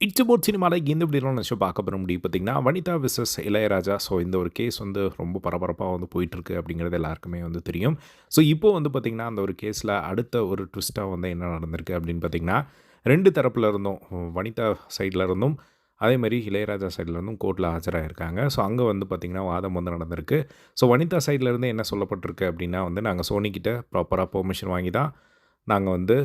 It's சினிமாவில் எந்த இப்படிலாம் நினச்சி பார்க்க பெற முடியும் பார்த்தீங்கன்னா வனிதா விசஸ் இளையராஜா. ஸோ இந்த ஒரு கேஸ் வந்து ரொம்ப பரபரப்பாக வந்து போயிட்டுருக்கு அப்படிங்கிறது எல்லாருக்குமே வந்து தெரியும். ஸோ இப்போ வந்து பார்த்திங்கன்னா அந்த ஒரு கேஸில் அடுத்த ஒரு ட்விஸ்ட்டாக வந்து என்ன நடந்திருக்கு அப்படின்னு பார்த்திங்கன்னா ரெண்டு தரப்பில் இருந்தும் வனிதா சைடில் இருந்தும் அதே மாதிரி இளையராஜா சைட்லேருந்தும் கோர்ட்டில் ஆஜராகிருக்காங்க ஸோ அங்கே வந்து பார்த்திங்கன்னா வாதம் வந்து நடந்திருக்கு. ஸோ வனிதா சைட்லேருந்து என்ன சொல்லப்பட்டிருக்கு அப்படின்னா வந்து நாங்கள் சோனிக்கிட்ட ப்ராப்பராக பெர்மிஷன் வாங்கி தான் நாங்கள் வந்து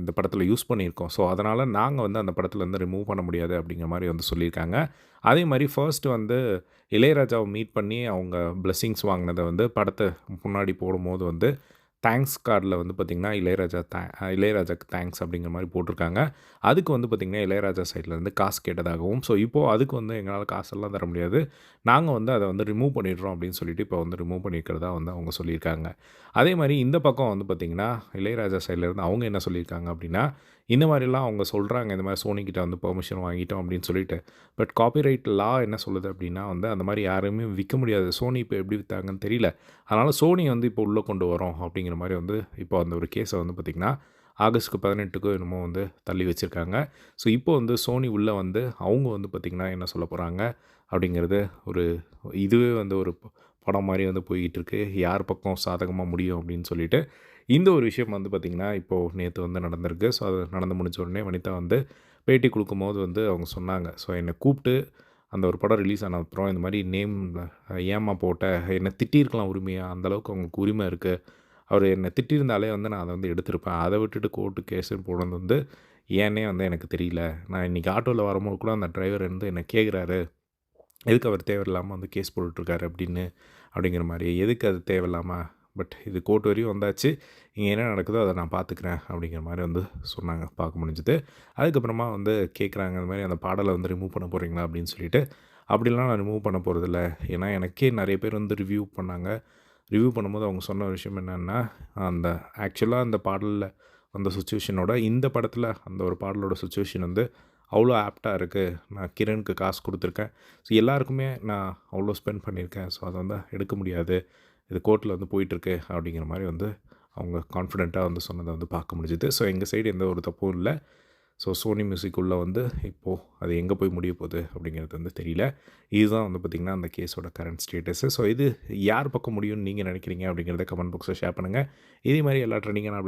இந்த படத்தில் யூஸ் பண்ணியிருக்கோம். ஸோ அதனால் நாங்கள் வந்து அந்த படத்துலேருந்து ரிமூவ் பண்ண முடியாது அப்படிங்கிற மாதிரி வந்து சொல்லியிருக்காங்க. அதே மாதிரி ஃபர்ஸ்ட் வந்து இளையராஜாவை மீட் பண்ணி அவங்க பிளெஸ்ஸிங்ஸ் வாங்கினதை வந்து படத்தை முன்னாடி போடும்போது வந்து தேங்க்ஸ் கார்டில் வந்து பார்த்திங்கன்னா இளையராஜா தே இளையராஜாக்கு தேங்க்ஸ் அப்படிங்கிற மாதிரி போட்டிருக்காங்க. அதுக்கு வந்து பார்த்திங்கன்னா இளையராஜா சைட்லேருந்து காசு கேட்டதாகவும் ஸோ இப்போது அதுக்கு வந்து எங்களால் காசெல்லாம் தர முடியாது. நாங்கள் வந்து அதை வந்து ரிமூவ் பண்ணிடுறோம் அப்படின்னு சொல்லிட்டு இப்போ வந்து ரிமூவ் பண்ணியிருக்கிறதா வந்து அவங்க சொல்லியிருக்காங்க. அதே மாதிரி இந்த பக்கம் வந்து பார்த்திங்கன்னா இளையராஜா சைட்லேருந்து அவங்க என்ன சொல்லியிருக்காங்க அப்படின்னா இந்த மாதிரிலாம் அவங்க சொல்கிறாங்க இந்த மாதிரி சோனிக்கிட்ட வந்து பெர்மிஷன் வாங்கிட்டோம் அப்படின்னு சொல்லிட்டு. பட் காப்பிரைட் லா என்ன சொல்லுது அப்படின்னா வந்து அந்த மாதிரி யாருமே விற்க முடியாது. சோனி இப்போ எப்படி விற்றாங்கன்னு தெரியல. அதனால் சோனி வந்து இப்போ உள்ளே கொண்டு வரோம் அப்படிங்கிற அப்படிங்கிற மாதிரி வந்து இப்போ அந்த ஒரு கேஸை வந்து பார்த்திங்கன்னா ஆகஸ்ட்டுக்கு பதினெட்டுக்கோ என்னமோ வந்து தள்ளி வச்சுருக்காங்க. ஸோ இப்போ வந்து சோனி உள்ளே வந்து அவங்க வந்து பார்த்திங்கன்னா என்ன சொல்ல போகிறாங்க அப்படிங்கிறது ஒரு இதுவே வந்து ஒரு படம் மாதிரி வந்து போய்கிட்டு இருக்கு. யார் பக்கம் சாதகமாக முடியும் அப்படின்னு சொல்லிட்டு இந்த ஒரு விஷயம் வந்து பார்த்திங்கன்னா இப்போது நேற்று வந்து நடந்திருக்கு. ஸோ அது நடந்து முடிஞ்ச உடனே வனிதா வந்து பேட்டி கொடுக்கும்போது வந்து அவங்க சொன்னாங்க. ஸோ என்னை கூப்பிட்டு அந்த ஒரு படம் ரிலீஸ் ஆன அப்புறம் இந்த மாதிரி நேம் ஏமா போட்ட என்னை திட்டியிருக்கலாம் உரிமையாக அந்தளவுக்கு அவங்களுக்கு உரிமை இருக்குது அவர் என்னை திட்டியிருந்தாலே வந்து நான் அதை வந்து எடுத்திருப்பேன். அதை விட்டுட்டு கோர்ட்டு கேஸுன்னு போனது வந்து ஏன்னே வந்து எனக்கு தெரியல. நான் இன்றைக்கி ஆட்டோவில் வரும்போது கூட அந்த டிரைவர் வந்து என்னை கேட்குறாரு. எதுக்கு அவர் தேவையில்லாமல் வந்து கேஸ் போட்டுட்ருக்காரு அப்படின்னு அப்படிங்கிற மாதிரி. எதுக்கு அது தேவையில்லாமல் பட் இது கோர்ட் வரையும் வந்தாச்சு. இங்கே என்ன நடக்குதோ அதை நான் பார்த்துக்கிறேன் அப்படிங்கிற மாதிரி வந்து சொன்னாங்க. பார்க்க முடிஞ்சுது. அதுக்கப்புறமா வந்து கேட்குறாங்க அந்த மாதிரி அந்த பாடலை வந்து ரிமூவ் பண்ண போகிறீங்களா அப்படின்னு சொல்லிட்டு. அப்படிலாம் நான் ரிமூவ் பண்ண போகிறதில்ல ஏன்னா எனக்கே நிறைய பேர் வந்து ரிவ்யூ பண்ணாங்க. ரிவ்யூ பண்ணும்போது அவங்க சொன்ன விஷயம் என்னென்னா அந்த ஆக்சுவலாக அந்த பாடலில் அந்த சுச்சுவேஷனோட இந்த படத்தில் அந்த ஒரு பாடலோட சுச்சுவேஷன் வந்து அவ்வளோ ஆப்டாக இருக்குது நான் கிரணுக்கு காசு கொடுத்துருக்கேன். ஸோ எல்லாருக்குமே நான் அவ்வளோ ஸ்பெண்ட் பண்ணியிருக்கேன். ஸோ அதை வந்து எடுக்க முடியாது. இது கோர்ட்டில் வந்து போயிட்டுருக்கு அப்படிங்கிற மாதிரி வந்து அவங்க கான்ஃபிடெண்ட்டாக வந்து சொன்னதை வந்து பார்க்க முடிஞ்சுது. ஸோ எங்கள் சைடு எந்த ஒரு தப்பும் இல்லை. ஸோ சோனி மியூசிக்குள்ளே வந்து இப்போது அது எங்கே போய் முடிய போகுது அப்படிங்கிறது வந்து தெரியல. இதுதான் வந்து பார்த்திங்கன்னா அந்த கேஸோட கரண்ட் ஸ்டேட்டஸு ஸோ இது யார் பக்கம் முடியும்னு நீங்கள் நினைக்கிறீங்க அப்படிங்கிறத கமெண்ட் பாக்ஸில் ஷேர் பண்ணுங்கள் இதே மாதிரி எல்லா ட்ரெண்டிங்கான